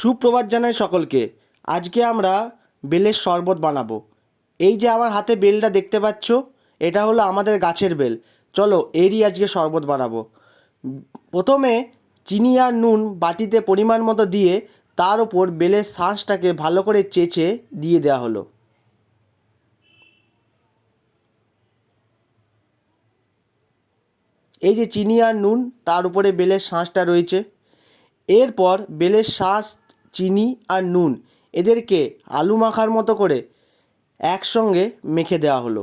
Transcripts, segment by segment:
সুপ্রভাত জানাই সকলকে। আজকে আমরা বেলের শরবত বানাবো। এই যে আমার হাতে বেলটা দেখতে পাচ্ছ, এটা হলো আমাদের গাছের বেল। চলো এরই আজকে শরবত বানাবো। প্রথমে চিনি আর নুন বাটিতে পরিমাণ মতো দিয়ে তার ওপর বেলের শাঁসটাকে ভালো করে চেঁচে দিয়ে দেওয়া হলো। এই যে চিনি আর নুন, তার উপরে বেলের শাঁসটা রয়েছে। এরপর বেলের শাঁস চিনি আর নুন এদেরকে আলু মাখার মতো করে একসঙ্গে মেখে দেওয়া হলো।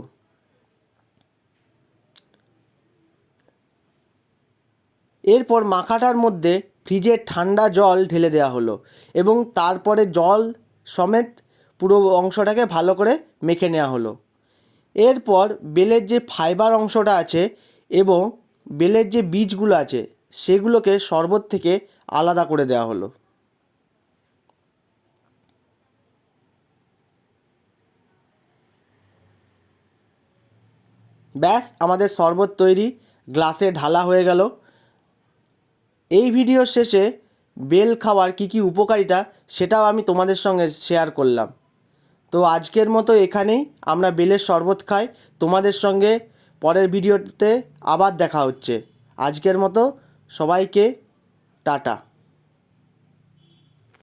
এরপর মাখাটার মধ্যে ফ্রিজের ঠান্ডা জল ঢেলে দেওয়া হলো এবং তারপরে জল সমেত পুরো অংশটাকে ভালো করে মেখে নেওয়া হলো। এরপর বেলের যে ফাইবার অংশটা আছে এবং বেলের যে বীজগুলো আছে সেগুলোকে শরবত থেকে আলাদা করে দেওয়া হলো। ব্যাস, আমাদের শরবত তৈরি, গ্লাসে ঢালা হয়ে গেল। এই ভিডিওর শেষে বেল খাওয়ার কী কী উপকারিতা সেটাও আমি তোমাদের সঙ্গে শেয়ার করলাম। তো আজকের মতো এখানেই, আমরা বেলের শরবত খাই। তোমাদের সঙ্গে পরের ভিডিওতে আবার দেখা হচ্ছে। আজকের মতো সবাইকে টাটা।